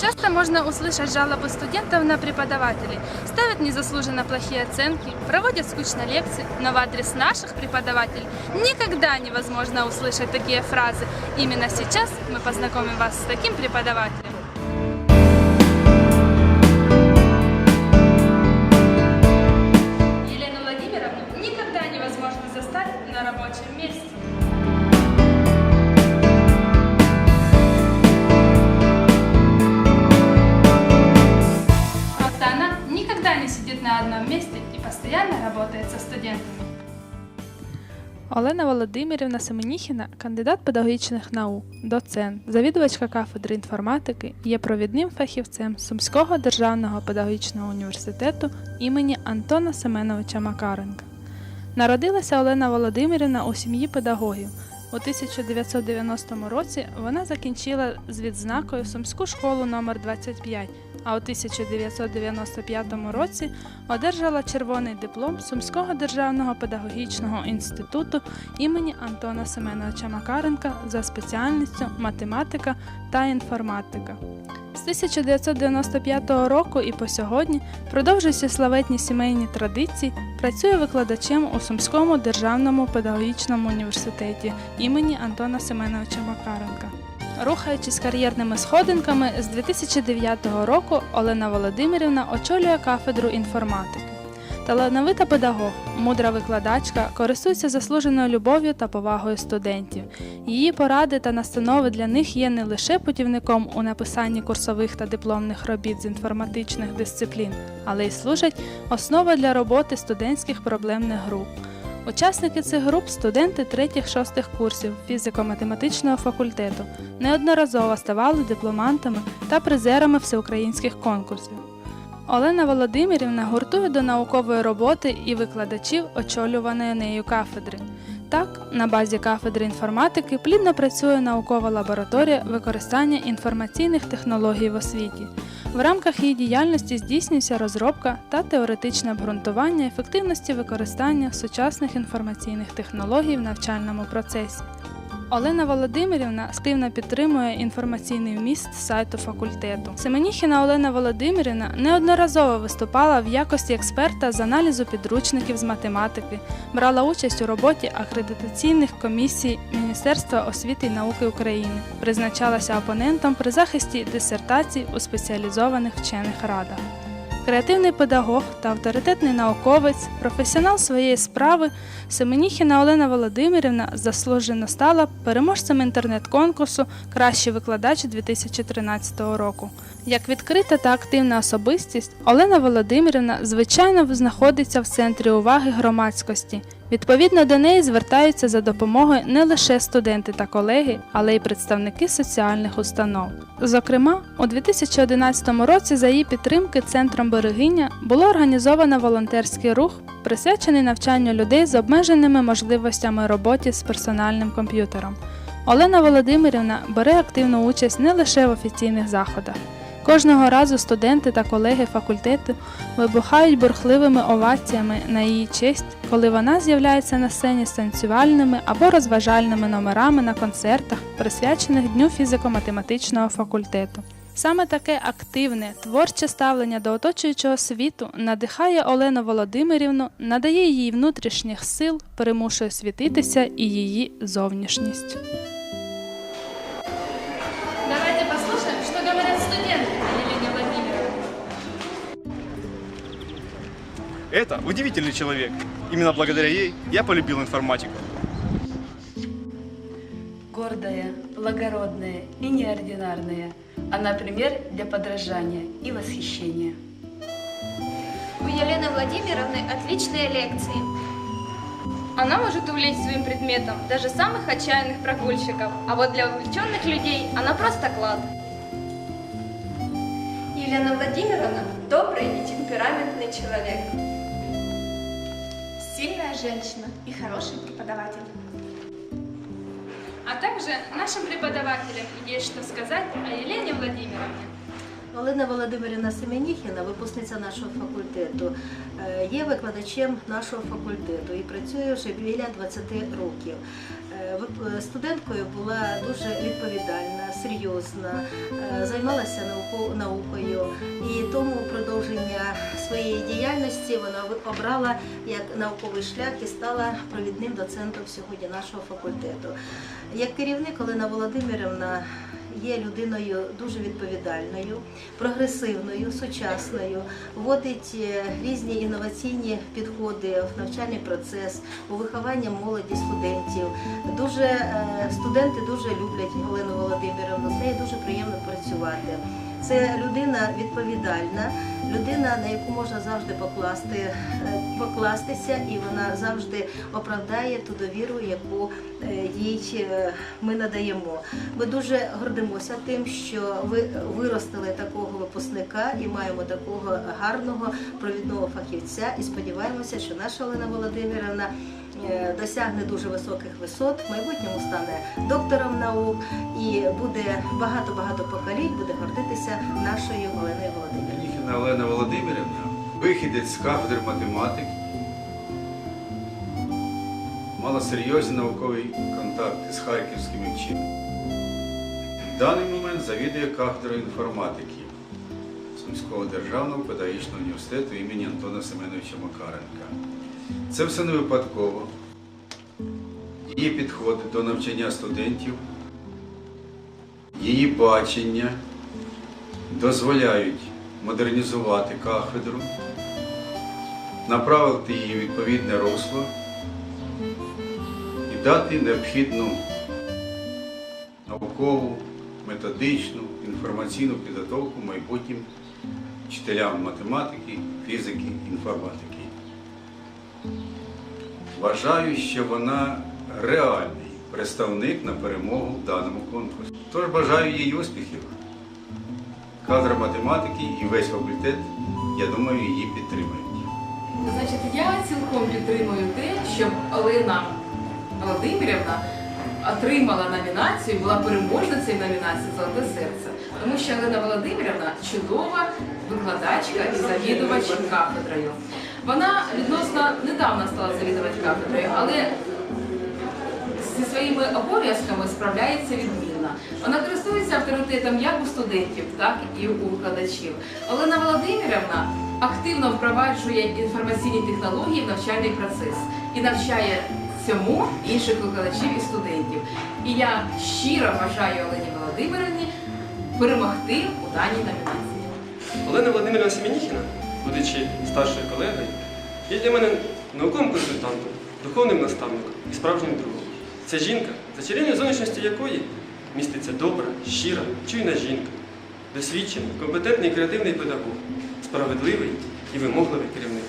Часто можно услышать жалобы студентов на преподавателей. Ставят незаслуженно плохие оценки, проводят скучно лекции, но в адрес наших преподавателей никогда невозможно услышать такие фразы. Именно сейчас мы познакомим вас с таким преподавателем. Не сидит на одном месте и постоянно работает со студентами. Олена Володимирівна Семеніхіна, кандидат педагогічних наук, доцент, завідувачка кафедри інформатики, є провідним фахівцем Сумського державного педагогічного університету імені Антона Семеновича Макаренка. Народилася Олена Володимирівна у сім'ї педагогів. У 1990 році вона закінчила з відзнакою Сумську школу номер 25 а у 1995 році одержала червоний диплом Сумського державного педагогічного інституту імені Антона Семеновича Макаренка за спеціальністю математика та інформатика. З 1995 року і по сьогодні продовжуючи славетні сімейні традиції, працює викладачем у Сумському державному педагогічному університеті імені Антона Семеновича Макаренка. Рухаючись кар'єрними сходинками, з 2009 року Олена Володимирівна очолює кафедру інформатики. Талановита педагог, мудра викладачка, користується заслуженою любов'ю та повагою студентів. Її поради та настанови для них є не лише путівником у написанні курсових та дипломних робіт з інформатичних дисциплін, але й служать основою для роботи студентських проблемних груп. Учасники цих груп студенти 3-6 курсів фізико-математичного факультету неодноразово ставали дипломантами та призерами всеукраїнських конкурсів. Олена Володимирівна гуртує до наукової роботи і викладачів очолюваної нею кафедри. Так, на базі кафедри інформатики плідно працює наукова лабораторія використання інформаційних технологій в освіті. В рамках її діяльності здійснюється розробка та теоретичне обґрунтування ефективності використання сучасних інформаційних технологій в навчальному процесі. Олена Володимирівна активно підтримує інформаційний вміст сайту факультету. Семеніхіна Олена Володимирівна неодноразово виступала в якості експерта з аналізу підручників з математики, брала участь у роботі акредитаційних комісій Міністерства освіти і науки України, призначалася опонентом при захисті дисертацій у спеціалізованих вчених радах. Креативний педагог та авторитетний науковець, професіонал своєї справи, Семеніхіна Олена Володимирівна заслужено стала переможцем інтернет-конкурсу Кращий викладач 2013 року. Як відкрита та активна особистість, Олена Володимирівна звичайно знаходиться в центрі уваги громадськості. Відповідно до неї звертаються за допомогою не лише студенти та колеги, але й представники соціальних установ. Зокрема, у 2011 році за її підтримки центром Берегиня було організовано волонтерський рух, присвячений навчанню людей з обмеженими можливостями роботи з персональним комп'ютером. Олена Володимирівна бере активну участь не лише в офіційних заходах. Кожного разу студенти та колеги факультету вибухають бурхливими оваціями на її честь, коли вона з'являється на сцені з танцювальними або розважальними номерами на концертах, присвячених Дню фізико-математичного факультету. Саме таке активне, творче ставлення до оточуючого світу надихає Олену Володимирівну, надає їй внутрішніх сил, примушує світитися і її зовнішність. Это удивительный человек. Именно благодаря ей я полюбил информатику. гордая, благородная и неординарная. Она пример для подражания и восхищения. У Елены Владимировны отличные лекции. Она может увлечь своим предметом даже самых отчаянных прогульщиков, а вот для увлеченных людей она просто клад. Елена Владимировна – добрый и темпераментный человек. Женщина и хороший преподаватель. А также нашим преподавателям есть что сказать о Елене Владимировне. Олена Володимирівна Семеніхіна, випускниця нашого факультету, е, є викладачем нашого факультету і працює вже біля 20 років. Е, Студенткою була дуже відповідальна, серйозна, е, займалася наукою, і тому продовження своєї діяльності вона обрала як науковий шлях і стала провідним доцентом сьогодні нашого факультету. Як керівник Олена Володимирівна є людиною дуже відповідальною, прогресивною, сучасною, вводить е, різні інноваційні підходи в навчальний процес, у виховання молоді, студентів. Дуже е, студенти дуже люблять Олену Володимирівну, з нею дуже приємно працювати. Це людина відповідальна, людина, на яку можна завжди покласти, е, покластися, і вона завжди оправдає ту довіру, яку е, їй е, ми надаємо. Ми дуже гордимося тим, що ви виростили такого випускника і маємо такого гарного провідного фахівця. І сподіваємося, що наша Олена Володимирівна досягне дуже високих висот, в майбутньому стане доктором наук і буде багато-багато поколінь, буде гордитися нашою Оленою Володимирівною. Міхіна Олена Володимирівна, вихідець з кафедри математики, мала серйозні наукові контакти з харківськими вченими. В даний момент завідує кафедрою інформатики Сумського державного педагогічного університету імені Антона Семеновича Макаренка. Це все не випадково. Її підходи до навчання студентів, її бачення дозволяють модернізувати кафедру, направити її в відповідне русло і дати необхідну наукову, методичну, інформаційну підготовку майбутнім вчителям математики, фізики, інформатики. Вважаю, що вона реальний представник на перемогу в даному конкурсі. Тож бажаю їй успіхів кадра математики і весь факультет, я думаю, її підтримають. Значить, я цілком підтримую те, щоб Олена Володимирівна отримала номінацію, була переможницею номінації Золоте серце. Тому що Олена Володимирівна чудова викладачка і завідувач кафедрою. Вона відносно недавно стала завідувач кафедрою, але зі своїми обов'язками справляється відмінно. Вона користується авторитетом як у студентів, так і у викладачів. Олена Володимирівна активно впроваджує інформаційні технології в навчальний процес і навчає цьому інших викладачів і студентів. І я щиро бажаю Олені Володимирівні перемогти у даній номінації. Олена Володимирівна Семеніхіна, будучи старшою колегою, є для мене науковим консультантом, духовним наставником і справжнім другом. Ця жінка, за зовнішністю якої міститься добра, щира, чуйна жінка, досвідчений, компетентний і креативний педагог, справедливий і вимогливий керівник.